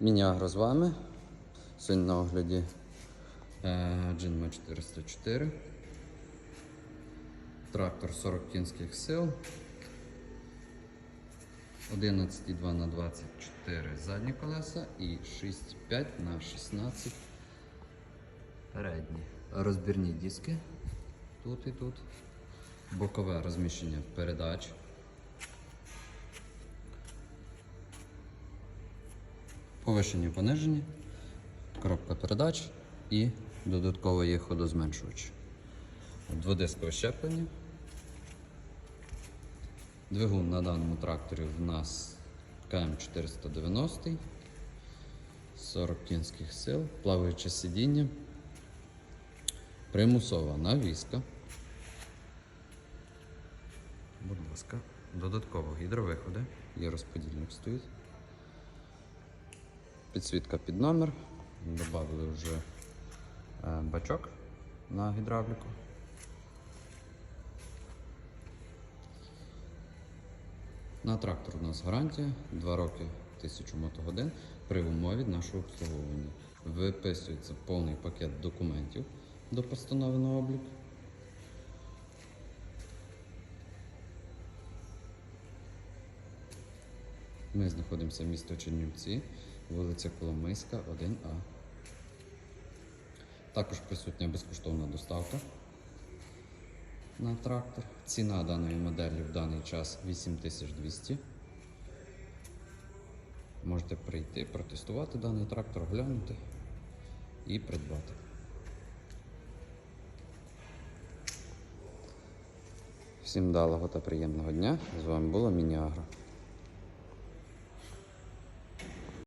Міні-агро з вами. Сьогодні на огляді е, Джинма 404. Трактор 40 кінських сил. 11,2 на 24 задні колеса і 6,5 на 16 передні. Розбірні диски тут і тут. Бокове розміщення передач. Повишені понижені, коробка передач і додатково є ходозменшувач. Дводискове щеплення. Двигун на даному тракторі в нас КМ490, 40 кінських сил, плаваюче сидіння, примусова навіска. Будь ласка, додатково гідровиходи, є розподільник стоїть. Підсвітка під номер. Добавили вже е, бачок на гідравліку. На трактор у нас гарантія 2 роки 1000 мотогодин при умові нашого обслуговування. Виписується повний пакет документів до постанови на облік. Ми знаходимося в місто Чернівці, вулиця Коломийська, 1А. Також присутня безкоштовна доставка на трактор. Ціна даної моделі в даний час 8200. Можете прийти, протестувати даний трактор, глянути і придбати. Всім далого та приємного дня. З вами було Міні-Агро.